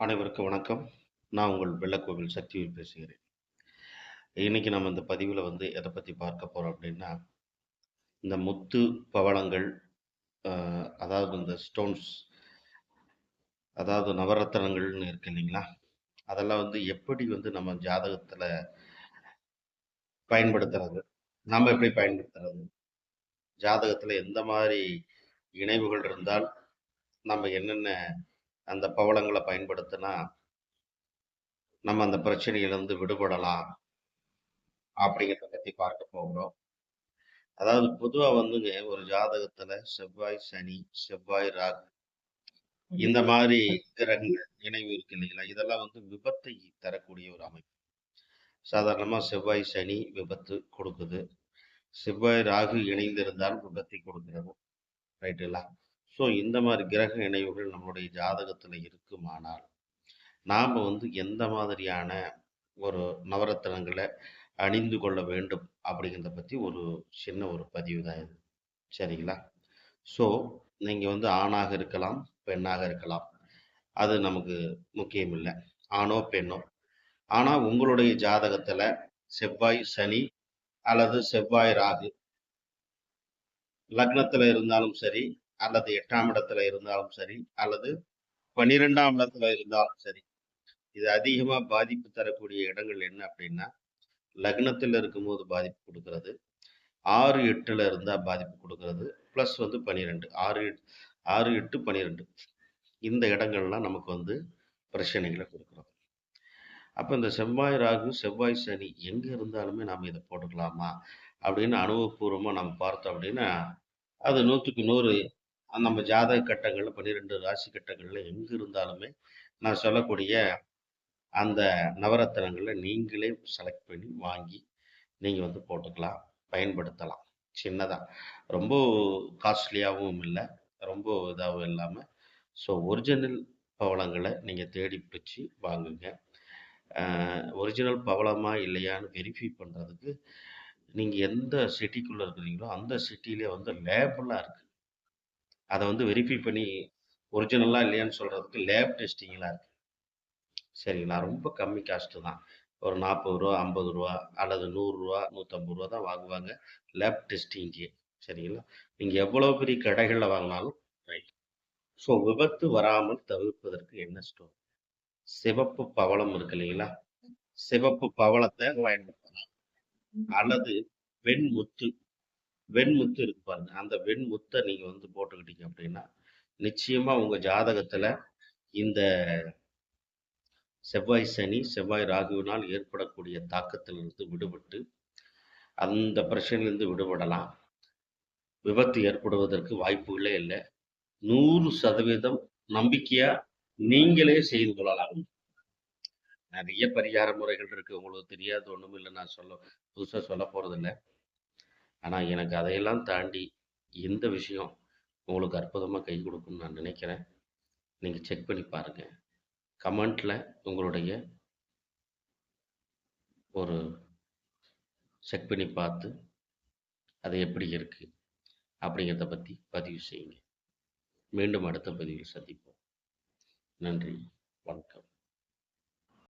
அனைவருக்கும் வணக்கம். நான் உங்கள் வெள்ளக்கோவில் சக்திவேல் பேசுகிறேன். இன்னைக்கு நம்ம இந்த பதிவில் வந்து எதை பற்றி பார்க்க போகிறோம் அப்படின்னா இந்த முத்து பவளங்கள் ஆஹ், அதாவது இந்த ஸ்டோன்ஸ் அதாவது நவரத்தனங்கள்னு இருக்கு இல்லைங்களா? அதெல்லாம் வந்து எப்படி வந்து நம்ம ஜாதகத்தில் பயன்படுத்துறது? நம்ம எப்படி பயன்படுத்துறது? ஜாதகத்தில் எந்த மாதிரி இணைவுகள் இருந்தால் நம்ம என்னென்ன அந்த பவளங்களை பயன்படுத்தினா நம்ம அந்த பிரச்சனையிலிருந்து விடுபடலாம் அப்படிங்கிறத பற்றி பார்க்க போகிறோம். அதாவது பொதுவாக வந்துங்க ஒரு ஜாதகத்துல செவ்வாய் சனி செவ்வாய் ராகு இந்த மாதிரி கிரகங்கள் இணைவு இருக்கு இல்லைங்களா? இதெல்லாம் வந்து விபத்தை தரக்கூடிய ஒரு அமைப்பு. சாதாரணமாக செவ்வாய் சனி விபத்து கொடுக்குது. செவ்வாய் ராகு இணைந்திருந்தால் விபத்தை கொடுக்கிறது. ரைட்டுங்களா? ஸோ இந்த மாதிரி கிரக இணைவுகள் நம்மளுடைய ஜாதகத்தில் இருக்குமானால் நாம் வந்து எந்த மாதிரியான ஒரு நவரத்தனங்களை அணிந்து கொள்ள வேண்டும் அப்படிங்கிறத பற்றி ஒரு சின்ன ஒரு பதிவு தான் இது. சரிங்களா? ஸோ நீங்கள் வந்து ஆணாக இருக்கலாம் பெண்ணாக இருக்கலாம். அது நமக்கு முக்கியம் இல்லை. ஆணோ பெண்ணோ. ஆனால் உங்களுடைய ஜாதகத்தில் செவ்வாய் சனி அல்லது செவ்வாய் ராகு லக்னத்தில் இருந்தாலும் சரி அல்லது எட்டாம் இடத்துல இருந்தாலும் சரி அல்லது பன்னிரெண்டாம் இடத்துல இருந்தாலும் சரி இது அதிகமாக பாதிப்பு தரக்கூடிய இடங்கள் என்ன அப்படின்னா லக்னத்தில் இருக்கும்போது பாதிப்பு கொடுக்கறது ஆறு எட்டுல இருந்தால் பாதிப்பு கொடுக்கறது ப்ளஸ் வந்து பன்னிரெண்டு ஆறு எட்- ஆறு எட்டு பன்னிரெண்டு. இந்த இடங்கள்லாம் நமக்கு வந்து பிரச்சனைகளை கொடுக்குறோம் அப்போ இந்த செவ்வாய் ராகு செவ்வாய் சனி எங்கே இருந்தாலுமே நாம் இதை போட்டுக்கலாமா அப்படின்னு அனுபவபூர்வமாக நம்ம பார்த்தோம் அப்படின்னா அது நூற்றுக்கு நூறு நம்ம ஜாதக கட்டங்களில் பன்னிரெண்டு ராசி கட்டங்களில் எங்கே இருந்தாலுமே நான் சொல்லக்கூடிய அந்த நவரத்தினங்களை நீங்களே செலக்ட் பண்ணி வாங்கி நீங்கள் வந்து போட்டுக்கலாம் பயன்படுத்தலாம். சின்னதாக ரொம்ப காஸ்ட்லியாகவும் இல்லை. ரொம்ப இதாகவும் இல்லாமல் ஸோ ஒரிஜினல் பவளங்களை நீங்கள் தேடி பிடிச்சி வாங்குங்க. ஒரிஜினல் பவளமா இல்லையான்னு வெரிஃபை பண்ணுறதுக்கு நீங்கள் எந்த சிட்டிக்குள்ளே இருக்கிறீங்களோ அந்த சிட்டிலே வந்து லேபெல்லாம் இருக்குது அதை வந்து வெரிஃபை பண்ணி ஒரிஜினலாக இல்லையான்னு சொல்கிறதுக்கு லேப் டெஸ்டிங்லாம் இருக்குது சரிங்களா? ரொம்ப கம்மி காஸ்ட்டு தான். ஒரு நாற்பது ரூபா ஐம்பது ரூபா அல்லது நூறுரூவா நூற்றம்பது ரூபா தான் வாங்குவாங்க லேப் டெஸ்டிங்க்கு சரிங்களா? நீங்கள் எவ்வளோ பெரிய கடைகளில் வாங்கினாலும் ரைட் ஸோ விபத்து வராமல் தவிர்ப்பதற்கு என்ன ஸ்டோர் சிவப்பு பவளம் இருக்கு இல்லைங்களா? சிவப்பு பவளத்தை பயன்படுத்தலாம். அல்லது வெண்முத்து வெண்முத்து இருக்கு பாருங்க. அந்த வெண்முத்தை நீங்க வந்து போட்டுக்கிட்டீங்க அப்படின்னா நிச்சயமா உங்க ஜாதகத்துல இந்த செவ்வாய் சனி செவ்வாய் ராகுவினால் ஏற்படக்கூடிய தாக்கத்திலிருந்து விடுபட்டு அந்த பிரச்சனையிலிருந்து விடுபடலாம். விபத்து ஏற்படுவதற்கு வாய்ப்புகளே இல்லை. நூறு சதவீதம் நம்பிக்கையா நீங்களே செய்து கொள்ளலாம். நிறைய பரிகார முறைகள் இருக்கு. உங்களுக்கு தெரியாது ஒண்ணும் இல்லை நான் சொல்ல புதுசா சொல்ல போறதில்லை. ஆனால் எனக்கு அதையெல்லாம் தாண்டி இந்த விஷயம் உங்களுக்கு அற்புதமாக கை கொடுக்கும்னு நான் நினைக்கிறேன். நீங்கள் செக் பண்ணி பாருங்கள் கமெண்ட்டில் உங்களுடைய ஒரு செக் பண்ணி பார்த்து அது எப்படி இருக்குது அப்படிங்கிறத பற்றி பதிவு செய்யுங்க. மீண்டும் அடுத்த பதிவில் சந்திப்போம். நன்றி. வணக்கம்.